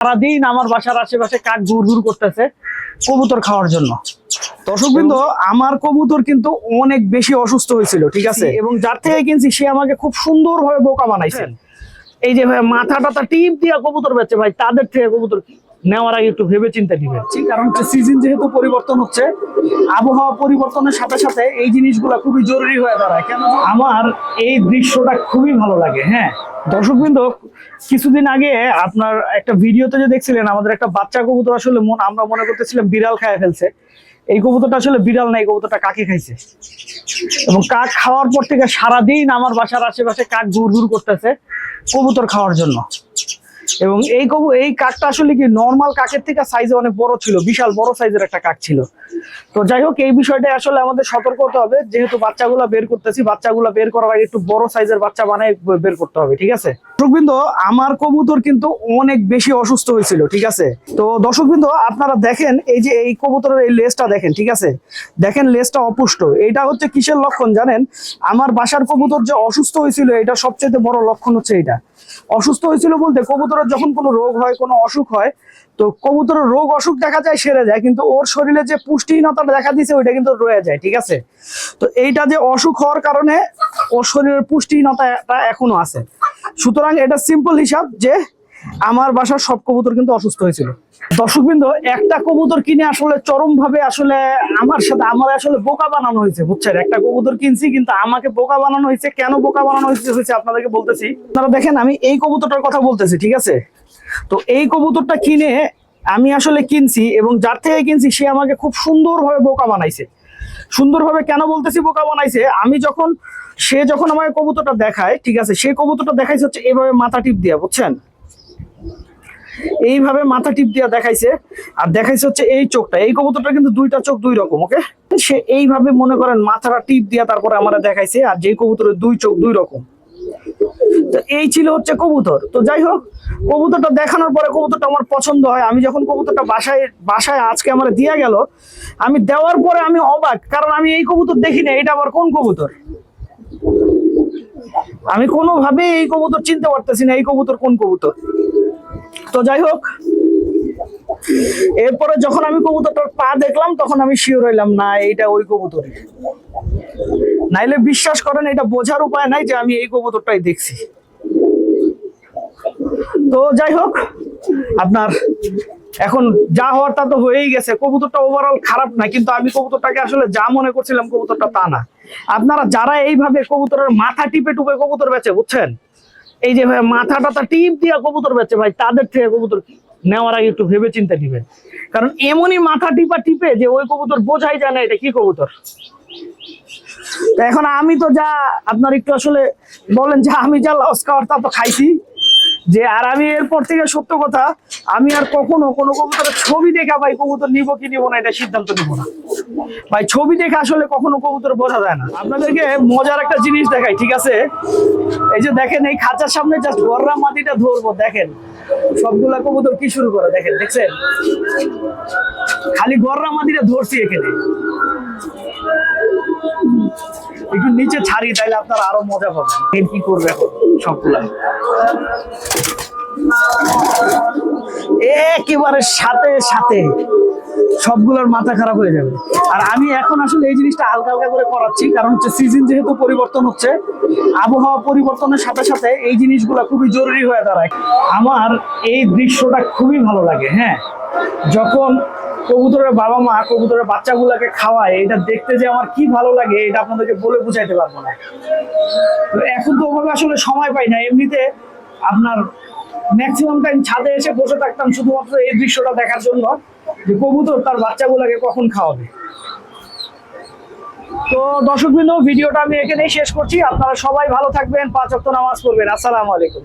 সারাদিন আমার বাসার আশেপাশে কাক ঘুর ঘুর করতেছে কবুতর খাওয়ার জন্য। দর্শক বিন্দু আমার কবুতর কিন্তু অনেক বেশি অসুস্থ হয়েছিল ঠিক আছে? এবং যার থেকে কিনছি সে আমাকে খুব সুন্দর ভাবে বোকা বানাইছে। এই যে ভাই মাথা টাথা টিপ দিয়া কবুতর বেচে ভাই তাদের থেকে কবুতর নেওয়ার আগে একটু ভেবে চিন্তা দিবেন। কারণ সিজন যেহেতু পরিবর্তন হচ্ছে আবহাওয়া পরিবর্তনের সাথে সাথে এই জিনিসগুলো খুবই জরুরি হয়ে দাঁড়ায়। কেন আমার এই দৃশ্যটা খুবই ভালো লাগে হ্যাঁ? দর্শকবৃন্দ কিছুদিন আগে আপনার একটা ভিডিওতে যে দেখছিলেন, আমাদের একটা বাচ্চা কবুতর আসলে মন- আমরা মনে করতেছিলাম বিড়াল খায় ফেলছে। এই কবুতরটা আসলে বিড়াল না, এই কবুতরটা কাকে খাইছে। এবং কাক খাওয়ার পর থেকে সারাদিন আমার বাসার আশেপাশে কাক ঘুর ঘুর করতেছে কবুতর খাওয়ার জন্য। এবং এই কবু এই কাকটা আসলে কি নর্মাল কাকের থেকে সাইজে অনেক বড় ছিল, বিশাল বড় সাইজের একটা কাক ছিল। তো যাই হোক, এই বিষয়টা আসলে আমাদের সতর্ক হতে হবে। যেহেতু বাচ্চাগুলো বের করতেছি, বাচ্চাগুলো বের করার আগে একটু বড় সাইজের বাচ্চা বানায় বের করতে হবে, ঠিক আছে? দর্শকবৃন্দ, আমার কবুতর কিন্তু অনেক বেশি অসুস্থ হয়েছিল, ঠিক আছে? তো দর্শকবৃন্দ, আপনারা দেখেন, এই যে এই কবুতরের এই লেজটা দেখেন, ঠিক আছে? দেখেন লেজটা অপুষ্ট। এটা হচ্ছে কিসের লক্ষণ জানেন? আমার বাসার কবুতর যে অসুস্থ হয়েছিল, এটা সবচেয়ে বড় লক্ষণ হচ্ছে এটা অসুস্থ হয়েছিল বলতে কবুতরের যখন কোনো রোগ হয়, কোনো অসুখ হয়, তো কবুতরের রোগ অসুখ দেখা যায়, সেরে যায়, কিন্তু ওর শরীরে যে পুষ্টিহীনতাটা দেখা দিয়েছে, ওইটা কিন্তু রয়ে যায়, ঠিক আছে? তো এইটা যে অসুখ হওয়ার কারণে ওর শরীরের পুষ্টিহীনতাটা এখনও আছে। সুতরাং এটা সিম্পল হিসাব যে আমার বাসার সব কবুতর কিন্তু অসুস্থ হয়েছিল। দর্শকবৃন্দ, একটা কবুতর কিনে আসলে চরম ভাবে আসলে আমার সাথে, আমার আসলে বোকা বানানো হয়েছে, বুঝছেন? একটা কবুতর কিনছি কিন্তু আমাকে বোকা বানানো হয়েছে। কেন বোকা বানানো হয়েছে হয়েছে আপনাদেরকে বলতেছি। আপনারা দেখেন, আমি এই কবুতরটার কথা বলতেছি, ঠিক আছে? তো এই কবুতরটা কিনে আমি আসলে কিনছি এবং যার থেকে কিনছি, সে আমাকে খুব সুন্দরভাবে বোকা বানাইছে। সুন্দরভাবে কেন বলতেছি বোকা বানাইছে? আমি যখন, সে যখন আমাকে কবুতরটা দেখায়, ঠিক আছে, সে কবুতরটা দেখাইছে হচ্ছে এভাবে মাথা টিপ দিয়া, বুঝছেন? এইভাবে মাথা টিপ দিয়া দেখাইছে। আর দেখাইছে হচ্ছে এই চোখটা। এই কবুতরটা কিন্তু দুইটা চোখ দুই রকম, ওকে? সে এইভাবে মনে করেন মাথাটা টিপ দিয়া তারপরে আমার দেখাইছে, আর যেই কবুতরের দুই চোখ দুই রকম। এই ছিল হচ্ছে কবুতর। তো যাই হোক, কবুতরটা দেখানোর পরে কবুতরটা আমার পছন্দ হয়। আমি যখন কবুতরটা বাসায় বাসায় আজকে আমার দিয়া গেল, আমি দেওয়ার পরে আমি অবাক, কারণ আমি এই কবুতর দেখি না। এটা আবার কোন কবুতর? আমি কোনোভাবে এই কবুতর চিনতে পারতেছি না, এই কবুতর কোন কবুতর? তো যাই হোক, এরপরে যখন আমি কবুতরটার পা দেখলাম, তখন আমি শিওর হইলাম, না, এইটা ওই কবুতরই। নাইলে বিশ্বাস করেন, এটা বোঝার উপায় নাই যে আমি এই কবুতরটাই দেখছি। তো যাই হোক, আপনার এখন যা হওয়ার তা তো হয়েই গেছে। কবুতরটা ওভারঅল খারাপ না, কিন্তু আমি কবুতরটাকে আসলে যা মনে করছিলাম, কবুতরটা তা না। আপনারা যারা এইভাবে কবুতরের মাথা টিপে টুপে কবুতর বেচে, বুঝছেন? এই যে ভাই মাথা টাথা টিপ দিয়া কবুতর বেচে ভাই, তাদের থেকে কবুতর নেওয়ার আগে একটু ভেবে চিন্তা নিবে কারণ এমনই মাথা টিপা টিপে যে ওই কবুতর বোঝাই যায় না এটা কি কবুতর। এখন আমি তো যা, আপনার একটু আসলে বলেন যে আমি যা লস খাওয়ার তা তো খাইছি। যে, আর আমি এরপর থেকে সত্য কথা, আমি আর কখনো কোনো কবুতরের ছবি দেখা ভাই, কবুতর নিব কি নিব না, এটা সিদ্ধান্ত নিব না। ভাই, ছবি দেখে আসলে কখনো কবুতর বোঝা যায় না। আপনাদেরকে মজার একটা জিনিস দেখাই, ঠিক আছে? এই যে দেখেন, এই খাঁচার সামনে জাস্ট গররা মাটিটা ধরবো, দেখেন। সবগুলা কবুতর কি শুরু করে, দেখেন, দেখছেন? খালি গররা মাটিটা ধরছি এখানে। একটু নিচে ছাড়ি আপনারা আরও মজা কি করবে একেবারে সাথে সাথে সবগুলোর মাথা খারাপ হয়ে যাবে। আর আমি এখন আসলে এই জিনিসটা হালকা হালকা করে করাচ্ছি, কারণ হচ্ছে সিজন যেহেতু পরিবর্তন হচ্ছে, আবহাওয়া পরিবর্তনের সাথে সাথে এই জিনিসগুলো খুবই জরুরি হয়ে দাঁড়ায়। আমার এই দৃশ্যটা খুবই ভালো লাগে হ্যাঁ। যখন কবুতরের বাবা মা কবুতরের বাচ্চাগুলোকে খাওয়ায়, এটা দেখতে যে আমার কি ভালো লাগে, এটা আপনাদেরকে বলে বুঝাইতে পারব না। এখন তো ওভাবে আসলে সময় পাই না, এমনিতে আপনার ম্যাক্সিমাম টাইম ছাদে এসে বসে থাকতাম শুধুমাত্র এই দৃশ্যটা দেখার জন্য, যে কবুতর তার বাচ্চাগুলোকে কখন খাওয়াবে। তো দর্শকবৃন্দ, ভিডিওটা আমি এখানেই শেষ করছি। আপনারা সবাই ভালো থাকবেন, পাঁচ অক্ট নামাজ পড়বেন। আসসালামু আলাইকুম।